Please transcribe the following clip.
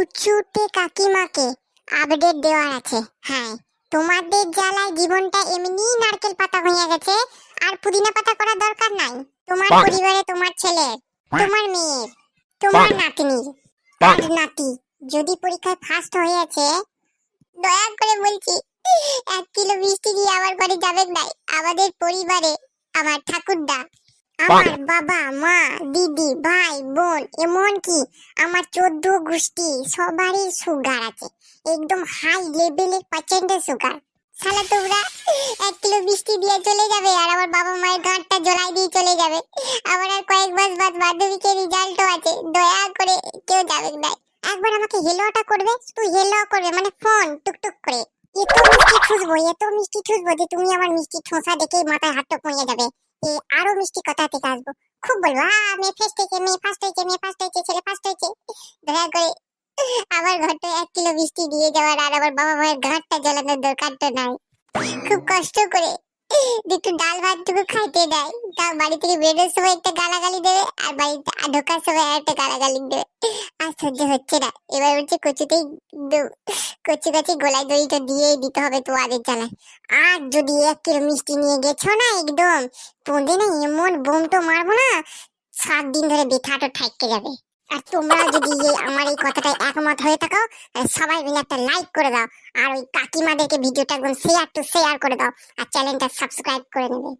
কুচুতে কাকিমাকে আপডেট দেওয়ার আছে। হ্যাঁ তোমাদের জ্বালায় জীবনটা এমনি নারকেল পাতা হয়ে গেছে আর পুদিনা পাতা করার দরকার নাই। তোমার পরিবারে তোমার ছেলের তোমার মেয়ের তোমার নাতনির আর নাতি। যদি পরীক্ষায় ফার্স্ট হয়ে হয়েছে দয়া করে বলছি এক কিলো মিষ্টি দিয়ে আমার ঘরে যাবেন নাই। আমাদের পরিবারে আমার ঠাকুরদা আমার বাবা, মা, দিদি, ভাই, বোন, এমনকি আমার চোদ্দ গোষ্ঠী, সবারই সুগার আছে। একদম হাই লেভেলের পার্সেন্টের সুগার শালা তোমরা, এক কিলো মিষ্টি দিয়ে চলে যাবে আর আমার বাবা মায়ের গাঁটটা জ্বলাই দিয়ে চলে যাবে। আবার আর কয়েক মাস বাদ মাধ্যমিকের রেজাল্টও আছে। দয়া করে কেউ যাবে না। একবার আমাকে হেলোটা করবে তুই হেলো করবে মানে ফোন টুকটুক করে। এত মিষ্টি ঠুসবো, এত মিষ্টি ঠুসবো যে তুমি আমার মিষ্টি ঠোসা দেখে মাথায় হাত পড়ে যাবে। আরও মিষ্টি কথা থেকে আসব। খুব বলব মেয়ে হয়েছে মেয়ে হয়েছে ছেলে হয়েছে। দয়া করে আমার ঘরটা এক কিলো মিষ্টি দিয়ে যাওয়ার আর আমার বাবা মায়ের ঘাটটা জ্বালানোর দরকারটা নাই। খুব কষ্ট করে একটু ডাল ভাত টুকু খাইতে দেয়। তা বাড়ি থেকে বেরোর সময় একটা গালাগালি দেবে আর বাড়িতে ঢোকার সময় আর একটা গালাগালি দেবে। আর সহ্য হচ্ছে না। এবার বলছে, কচুতেই কচি কচি গোলায় দড়িটা দিয়েই দিতে হবে তো আদের জ্বালায়। আর যদি এক কিলো মিষ্টি নিয়ে গেছো না একদম তোদের না এমন বোম তো মারবো না। সাত দিন ধরে বেথাটো ঠাইকে যাবে। আর তোমরা যদি এই আমার এই কথাটায় একমত হয়ে থাকো সবাই মিলে একটা লাইক করে দাও। আর ওই কাকিমাদেরকে ভিডিওটা একদম শেয়ার টু শেয়ার করে দাও। আর চ্যানেলটা সাবস্ক্রাইব করে নেবে।